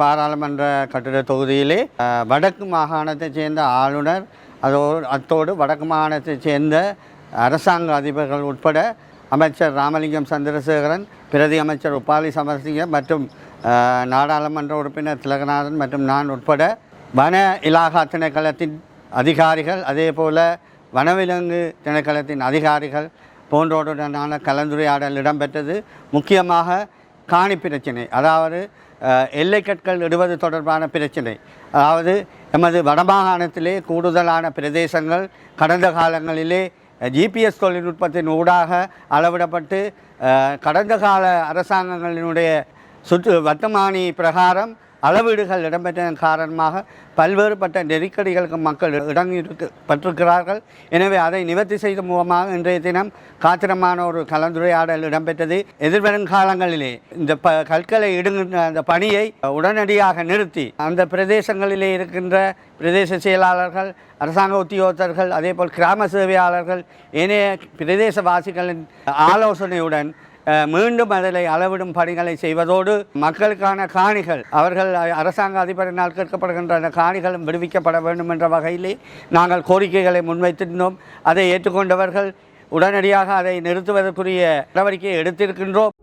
பாராளுமன்ற கட்டிட தொகுதியிலே வடக்கு மாகாணத்தைச் சேர்ந்த ஆளுநர் அதோடு அத்தோடு வடக்கு மாகாணத்தைச் சேர்ந்த அரசாங்க அதிபர்கள் உட்பட அமைச்சர் ராமலிங்கம் சந்திரசேகரன் பிரதி அமைச்சர் உபாலி சமரசிங்கம் மற்றும் நாடாளுமன்ற உறுப்பினர் திலகநாதன் மற்றும் நான் உட்பட வன இலாகா திணைக்களத்தின் அதிகாரிகள் அதே போல் வனவிலங்கு திணைக்களத்தின் அதிகாரிகள் போன்றோருடனான கலந்துரையாடல் இடம்பெற்றது. முக்கியமாக காணி பிரச்சினை அதாவது எல்லை எல்லைக்கற்கள் இடுவது தொடர்பான பிரச்சனை அதாவது எமது வடமாகாணத்திலே கூடுதலான பிரதேசங்கள் கடந்த காலங்களிலே ஜிபிஎஸ் தொழில்நுட்பத்தின் ஊடாக அளவிடப்பட்டு கடந்த கால அரசாங்கங்களினுடைய சுற்று வர்த்தமானி பிரகாரம் அளவீடுகள் இடம்பெற்றதன் காரணமாக பல்வேறுபட்ட நெருக்கடிகளுக்கு மக்கள் இடங்கிருக்கப்பட்டிருக்கிறார்கள். எனவே அதை நிவர்த்தி செய்த மூலமாக இன்றைய தினம் காத்திரமான ஒரு கலந்துரையாடல் இடம்பெற்றது. எதிர்வரும் காலங்களிலே இந்த ப கற்களை இடுகின்ற அந்த பணியை உடனடியாக நிறுத்தி அந்த பிரதேசங்களிலே இருக்கின்ற பிரதேச செயலாளர்கள் அரசாங்க உத்தியோகத்தர்கள் அதேபோல் கிராம சேவையாளர்கள் ஏனைய பிரதேசவாசிகளின் ஆலோசனையுடன் மீண்டும் அதில் அளவிடும் பணிகளை செய்வதோடு மக்களுக்கான காணிகள் அவர்கள் அரசாங்க அதிபரினால் கேட்கப்படுகின்ற அந்த காணிகளும் விடுவிக்கப்பட வேண்டும் என்ற வகையிலே நாங்கள் கோரிக்கைகளை முன்வைத்திருந்தோம். அதை ஏற்றுக்கொண்டவர்கள் உடனடியாக அதை நிறுத்துவதற்குரிய நடவடிக்கையை எடுத்திருக்கின்றோம்.